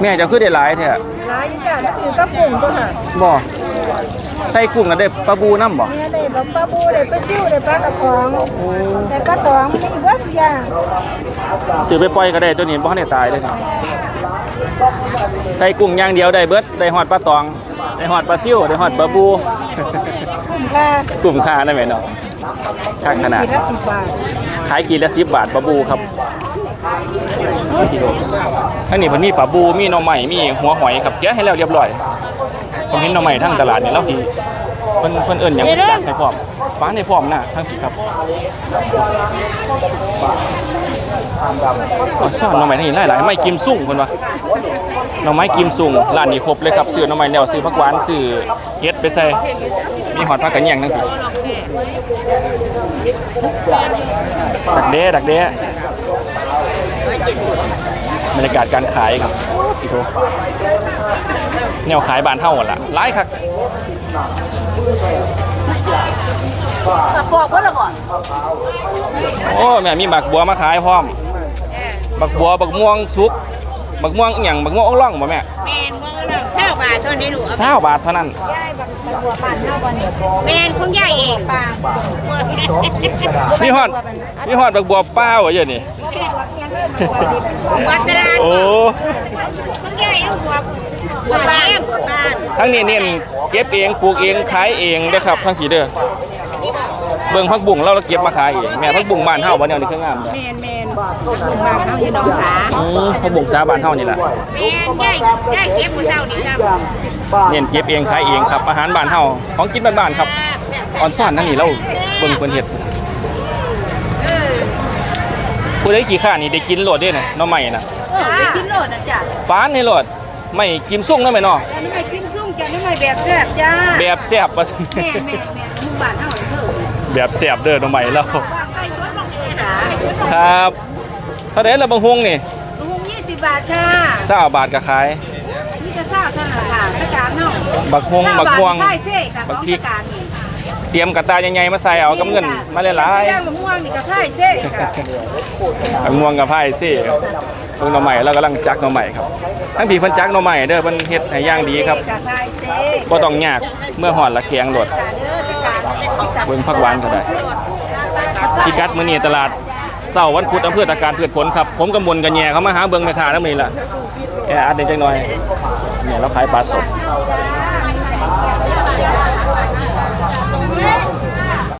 แม่เจะคือได้หลายแท้ร้ายยิ่งจ้าก็คือก็ปุ่งก็ค่ะบ่ใส่กุ้งกันได้ปลาบูน้ำบ่เนี่ยได้แบบปลาบูได้ปลาซิ่วได้ปลากระป๋องแต่ปลาตองไม่เบิดทุกอย่างซื้อไปปล่อยก็ได้ตัวนี้บ่ทันได้ตายเลยนี่ใส่กุ้งอย่างเดียวได้เบิดได้ฮอดปลาตองได้ฮอดปลาซิวได้ฮอดปลาบู คุ้มค่ากุ้มค่าได้ไหมเนาะช่างขนาด ขีดละสิบบาทขายขีดละ10บาทปลาบูครับกิโลทั้งนี้เพิ่นมีปลาบูมีหน่อไม้มีหัวหอยครับแกะให้แล้วเรียบร้อยผมเห็นหน่อไม้ทั้งตลาดเนี่ยเราสิเพิ่นเพิ่นเอิ้นหยังจักให้พร้อมฟ้าให้พร้อมนะทั้งที่ครับอ๋อซ่อนหน่อไม้ทั้งนี้หลายๆไม่กิมซุ่งคนวะ หน่อไม้กิมซุ่งร้านนี้ครบเลยครับซื้อหน่อไม้แล้วซื้อผักหวานซื้อเฮ็ดไปใส่มีหอดผักกระแยงทั้งทีดักเด้ดักเด้บรรยากาศการขายครับพี่โทแนวขายบานเท่าหมดละหลายคักปอกว่าละบ่โอ้แม่มีบักบัวมาขายพร้อม บักบัวบักม่วงสุก บักม่วงอหย่างบักม่วงอ่องร่องบ่แม่แมนว่าเราเท่าบาทเท่านี้หนูเศร้าบาทเท่านั้นแมนของใหญ่เองป่ามีฮอดมีฮอดบักบัวเป้าอะเยอะนี่ วัดกระดานโอ้ของใหญ่ลูกบัวบัวบ้านบัวบ้านทั้งนี้เน้นเก็บเองปลูกเองขายเองเด้อครับทั้งกี่เด้อเบิ่งผักบุ้งเราเราเก็บมาขายเองแม่ผักบุ้งบ้านเฮาบ่แนวนี้คืองามเด้อแมนแมนบ้านเขาอยู่หนองสาอือผักบุ้งสาบ้านเฮานี่ล่ะแมนใหญ่ใหญ่เก็บมือเท่านี้ครับเน้นเก็บเองขายเองครับอาหารบ้านเฮาของกินบ้านๆครับออนซ่อนทั้งนี้เราเบิ่งเพิ่นเฮ็ดผู้ใดขี้ข้านนี่ได้กินโลดเด้น่ะหน่อไม้น่ะเออไปกินโลดนะจ๊ะฟ้านให้โลดไม่กิมซุ่งนำแม่เนาะอันนี้ไม่กินซุ่มจ้ะนี่ไม่แบบแซ่บจ้าแบบแซ่บว่าซั่นแม่แม่แม่มึงบ้านเท่าไหร่เพิ่ม แบบแซ่บเด้อหน่อไม้เราวางไปสวนลงนี่นะครับเท่าไหร่ละบังฮงนี่ลุงยี่สิบบาทค่ะเศร้าบาทก็ขายนี่จะเศร้าเท่านั้นค่ะสการเนาะบักฮงบักม่วงใช่เซ่ค่ะบัขกองพริสกการนี่เตรียมกระตาใหญ่ๆมาใส่เอากับเงินมาหลายย่างมะม่วงนี่กับไผ่เซ่ค่ะๆบักม่วงกับไผ่สิเพิ่งหน่อใหม่เรากำลังจักหน่อใหม่ครับทั้งพี่เพิ่นจักหน่อใหม่เด้อเพิ่นเฮ็ดให้อย่างดีครับกับไผ่เซ่บ่ต้องยากเมื่อหอดละแกงโดด เด้อสการเบิ่งผักหวานก็ได้พิกัดมื้อนี้ตลาดเช้าวันพุธอำเภอตะการพืชผลครับ ผมกำมลกันแย่เขามาหาเบิ้งแม่ค้าทั้งนี้ล่ะแออัดนิดจังหน่อยเนี่ยเราขายปลาสด